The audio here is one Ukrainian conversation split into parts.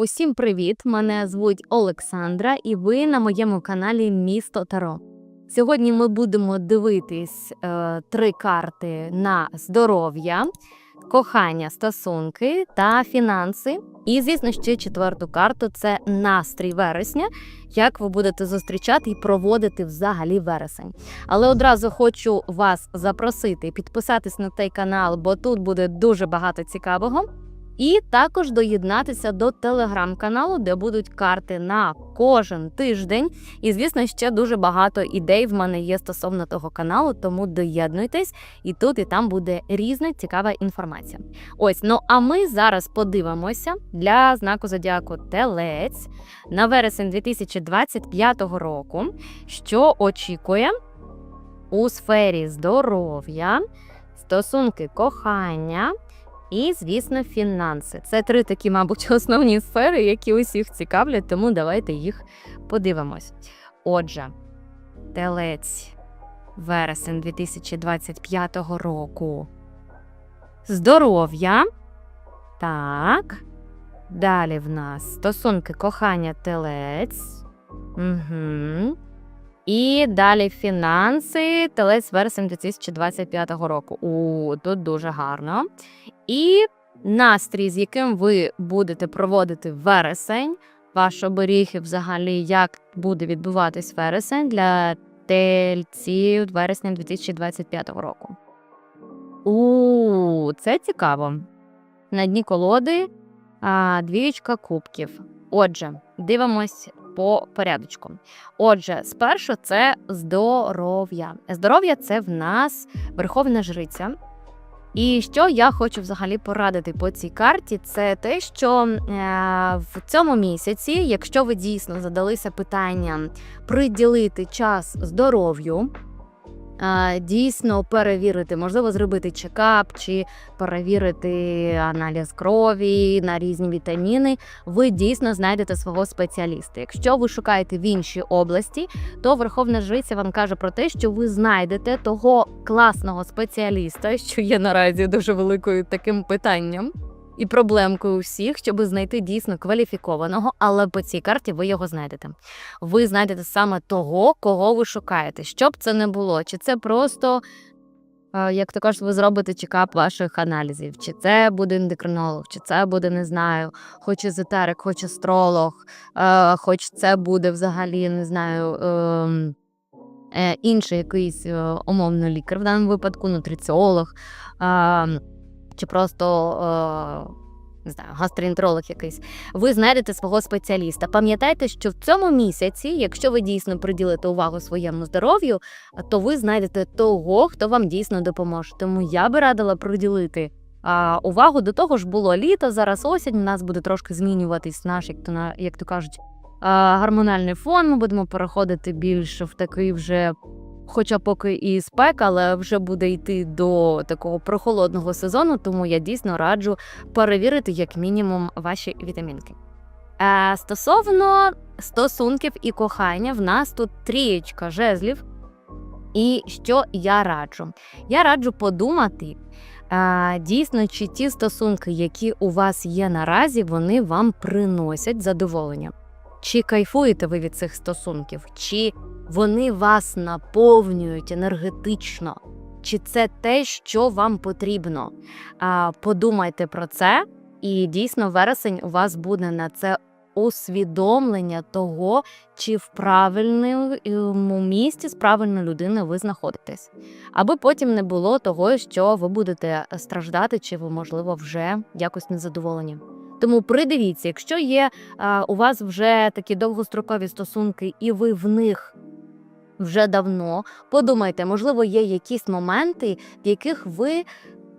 Усім привіт! Мене звуть Олександра, і ви на моєму каналі Місто Таро. Сьогодні ми будемо дивитись е, три карти на здоров'я, кохання, стосунки та фінанси. І, звісно, ще четверту карту це настрій вересня, як ви будете зустрічати і проводити взагалі вересень. Але одразу хочу вас запросити підписатись на цей канал, бо тут буде дуже багато цікавого. І також доєднатися до телеграм-каналу, де будуть карти на кожен тиждень. І, звісно, ще дуже багато ідей в мене є стосовно того каналу, тому доєднуйтесь, і тут і там буде різна цікава інформація. Ось, ну а ми зараз подивимося для знаку зодіаку Телець на вересень 2025 року, що очікує у сфері здоров'я, стосунки кохання. І, звісно, фінанси. Це три такі, мабуть, основні сфери, які усіх цікавлять, тому давайте їх подивимось. Отже, телець вересень 2025 року. Здоров'я. Так. Далі в нас стосунки кохання телець. Угу. І далі фінанси, телець вересень 2025 року. У тут дуже гарно. І настрій, з яким ви будете проводити вересень, ваш оберіг і взагалі, як буде відбуватись вересень для тельців вересня 2025 року. У це цікаво. На дні колоди а, двієчка кубків. Отже, дивимось по порядочку. Отже, спершу це здоров'я. Здоров'я це в нас верховна жриця. І що я хочу взагалі порадити по цій карті, це те, що е, в цьому місяці, якщо ви дійсно задалися питанням приділити час здоров'ю, дійсно перевірити, можливо, зробити чекап чи перевірити аналіз крові на різні вітаміни, ви дійсно знайдете свого спеціаліста. Якщо ви шукаєте в іншій області, то Верховна Жриця вам каже про те, що ви знайдете того класного спеціаліста, що є наразі дуже великою таким питанням. І проблемкою у всіх, щоб знайти дійсно кваліфікованого, але по цій карті ви його знайдете. Ви знайдете саме того, кого ви шукаєте. Щоб це не було, чи це просто, е, як також ви зробите чекап ваших аналізів, чи це буде ендокринолог, чи це буде, не знаю, хоч езотерик, хоч астролог, е, хоч це буде взагалі, не знаю. ем, е, Інший якийсь умовно лікар, в даному випадку нутриціолог, е, чи просто е, не знаю, гастроентеролог якийсь, ви знайдете свого спеціаліста. Пам'ятайте, що в цьому місяці, якщо ви дійсно приділите увагу своєму здоров'ю, то ви знайдете того, хто вам дійсно допоможе. Тому я би радила приділити. А увагу до того ж було літо, зараз осінь. У нас буде трошки змінюватись наш, як то на як то кажуть, а, гормональний фон. Ми будемо переходити більше в такий вже, хоча поки і спека, але вже буде йти до такого прохолодного сезону. Тому я дійсно раджу перевірити як мінімум ваші вітамінки. Е, стосовно стосунків і кохання, в нас тут трієчка жезлів. І що я раджу? Я раджу подумати. е, Дійсно, чи ті стосунки, які у вас є наразі, вони вам приносять задоволення. Чи кайфуєте ви від цих стосунків, чи вони вас наповнюють енергетично, чи це те, що вам потрібно? Подумайте про це, і дійсно вересень у вас буде на це усвідомлення того, чи в правильному місці з правильною людиною ви знаходитесь, аби потім не було того, що ви будете страждати, чи ви, можливо, вже якось незадоволені. Тому придивіться, якщо є а, у вас вже такі довгострокові стосунки, і ви в них вже давно, подумайте, можливо, є якісь моменти, в яких ви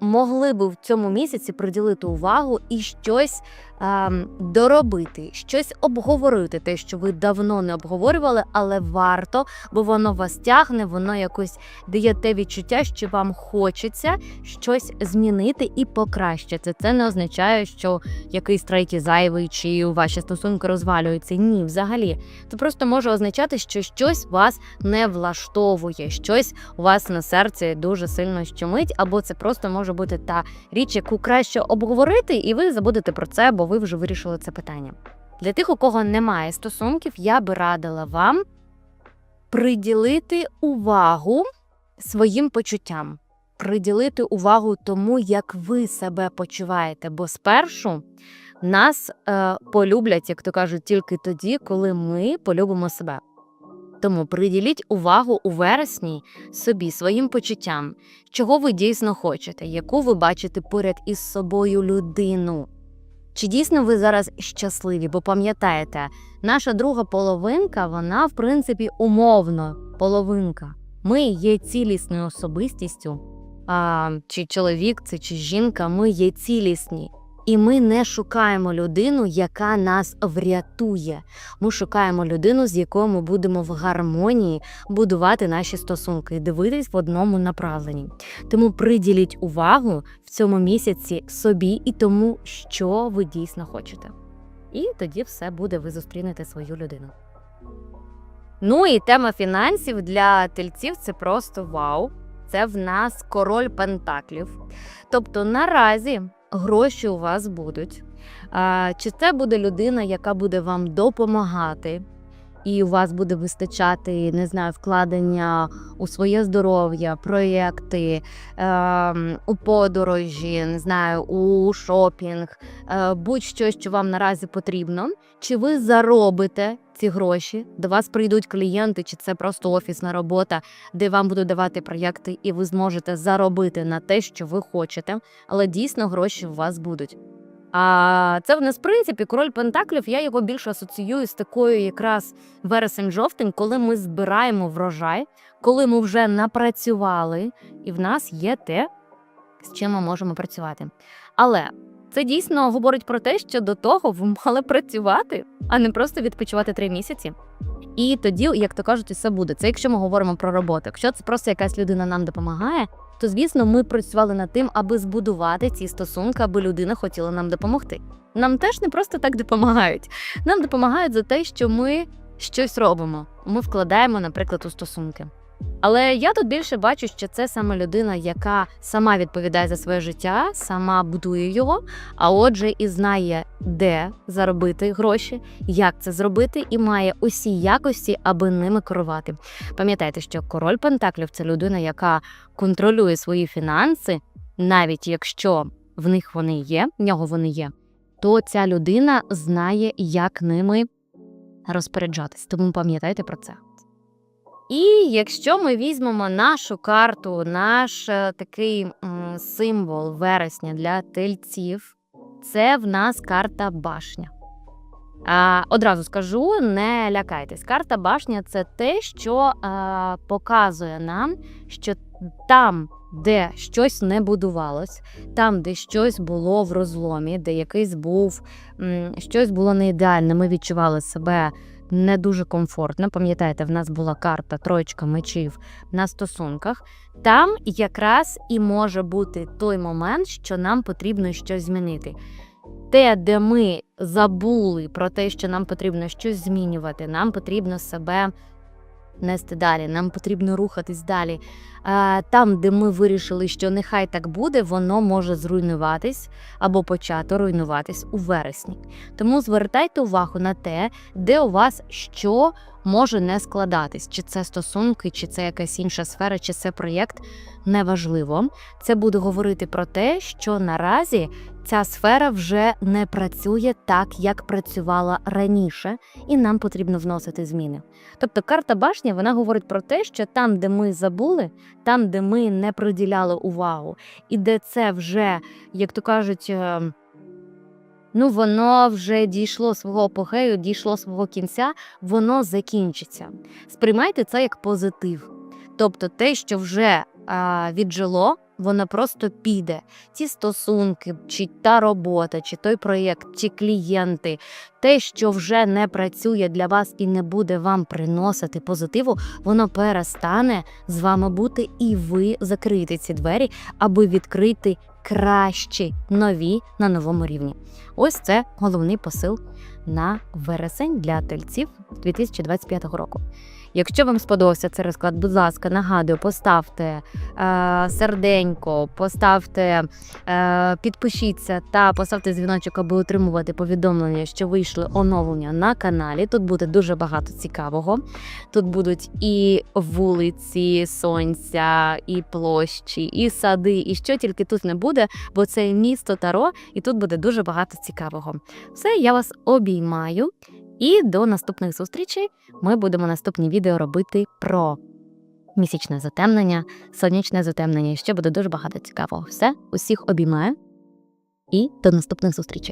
могли би в цьому місяці приділити увагу і щось ем, доробити, щось обговорити, те, що ви давно не обговорювали, але варто, бо воно вас тягне, воно якось дає те відчуття, що вам хочеться щось змінити і покращити. Це не означає, що якийсь третій зайвий чи ваші стосунки розвалюються. Ні, взагалі. Це просто може означати, що щось вас не влаштовує, щось у вас на серці дуже сильно щемить, або це просто може може бути та річ, яку краще обговорити, і ви забудете про це, бо ви вже вирішили це питання. Для тих, у кого немає стосунків, я би радила вам приділити увагу своїм почуттям, приділити увагу тому, як ви себе почуваєте. Бо спершу нас е, полюблять, як то кажуть, тільки тоді, коли ми полюбимо себе. Тому приділіть увагу у вересні собі, своїм почуттям, чого ви дійсно хочете, яку ви бачите поряд із собою людину. Чи дійсно ви зараз щасливі? Бо пам'ятаєте, наша друга половинка, вона, в принципі, умовно половинка. Ми є цілісною особистістю, а, чи чоловік, це чи жінка, ми є цілісні. І ми не шукаємо людину, яка нас врятує. Ми шукаємо людину, з якою ми будемо в гармонії будувати наші стосунки дивитись в одному направленні. Тому приділіть увагу в цьому місяці собі і тому, що ви дійсно хочете. І тоді все буде, ви зустрінете свою людину. Ну і тема фінансів для тельців це просто вау. Це в нас король пентаклів. Тобто наразі гроші у вас будуть. Чи це буде людина, яка буде вам допомагати, і у вас буде вистачати, не знаю, вкладення у своє здоров'я, проєкти, е, у подорожі, не знаю, у шопінг, е, будь-що, що вам наразі потрібно. Чи ви заробите ці гроші? До вас прийдуть клієнти, чи це просто офісна робота, де вам будуть давати проєкти, і ви зможете заробити на те, що ви хочете, але дійсно гроші у вас будуть. А це в нас, в принципі, король Пентаклів. Я його більше асоціюю з такою якраз вересень-жовтень, коли ми збираємо врожай, коли ми вже напрацювали, і в нас є те, з чим ми можемо працювати. Але це дійсно говорить про те, що до того ви мали працювати, а не просто відпочивати три місяці. І тоді, як то кажуть, все буде. Це якщо ми говоримо про роботу. Якщо це просто якась людина нам допомагає, то звісно ми працювали над тим, аби збудувати ці стосунки, аби людина хотіла нам допомогти. Нам теж не просто так допомагають. Нам допомагають за те, що ми щось робимо. Ми вкладаємо, наприклад, у стосунки. Але я тут більше бачу, що це саме людина, яка сама відповідає за своє життя, сама будує його, а отже, і знає, де заробити гроші, як це зробити, і має усі якості, аби ними керувати. Пам'ятайте, що король Пентаклів це людина, яка контролює свої фінанси, навіть якщо в них вони є, в нього вони є, то ця людина знає, як ними розпоряджатись. Тому пам'ятайте про це. І якщо ми візьмемо нашу карту, наш е, такий символ вересня для тельців, це в нас карта башня. А, одразу скажу, не лякайтесь. Карта башня це те, що а, показує нам, що там, де щось не будувалось, там, де щось було в розломі, де якийсь був щось було не ідеальне, ми відчували себе не дуже комфортно. Пам'ятаєте, в нас була карта троєчка мечів на стосунках. Там якраз і може бути той момент, що нам потрібно щось змінити. Те, де ми забули про те, що нам потрібно щось змінювати, нам потрібно себе нести далі, нам потрібно рухатись далі. Там, де ми вирішили, що нехай так буде, воно може зруйнуватись або почати руйнуватись у вересні. Тому звертайте увагу на те, де у вас що може не складатись, чи це стосунки, чи це якась інша сфера, чи це проєкт. Неважливо. Це буде говорити про те, що наразі ця сфера вже не працює так, як працювала раніше, і нам потрібно вносити зміни. Тобто карта башні вона говорить про те, що там, де ми забули, там, де ми не приділяли увагу, і де це вже, як то кажуть, е, ну воно вже дійшло свого апогею, дійшло свого кінця, воно закінчиться. Сприймайте це як позитив. Тобто те, що вже а, віджило, воно просто піде. Ті стосунки, чи та робота, чи той проєкт, чи клієнти, те, що вже не працює для вас і не буде вам приносити позитиву, воно перестане з вами бути, і ви закриєте ці двері, аби відкрити кращі нові на новому рівні. Ось це головний посил на вересень для тельців 2025 року. Якщо вам сподобався цей розклад, будь ласка, нагадую, поставте е, серденько, поставте, е, підпишіться та поставте дзвіночок, аби отримувати повідомлення, що вийшли оновлення на каналі. Тут буде дуже багато цікавого. Тут будуть і вулиці, сонця, і площі, і сади, і що тільки тут не буде, бо це місто Таро, і тут буде дуже багато цікавого. Все, я вас обіймаю. І до наступних зустрічей ми будемо наступні відео робити про місячне затемнення, сонячне затемнення. І ще буде дуже багато цікавого. Все, усіх обіймаю і до наступних зустрічей.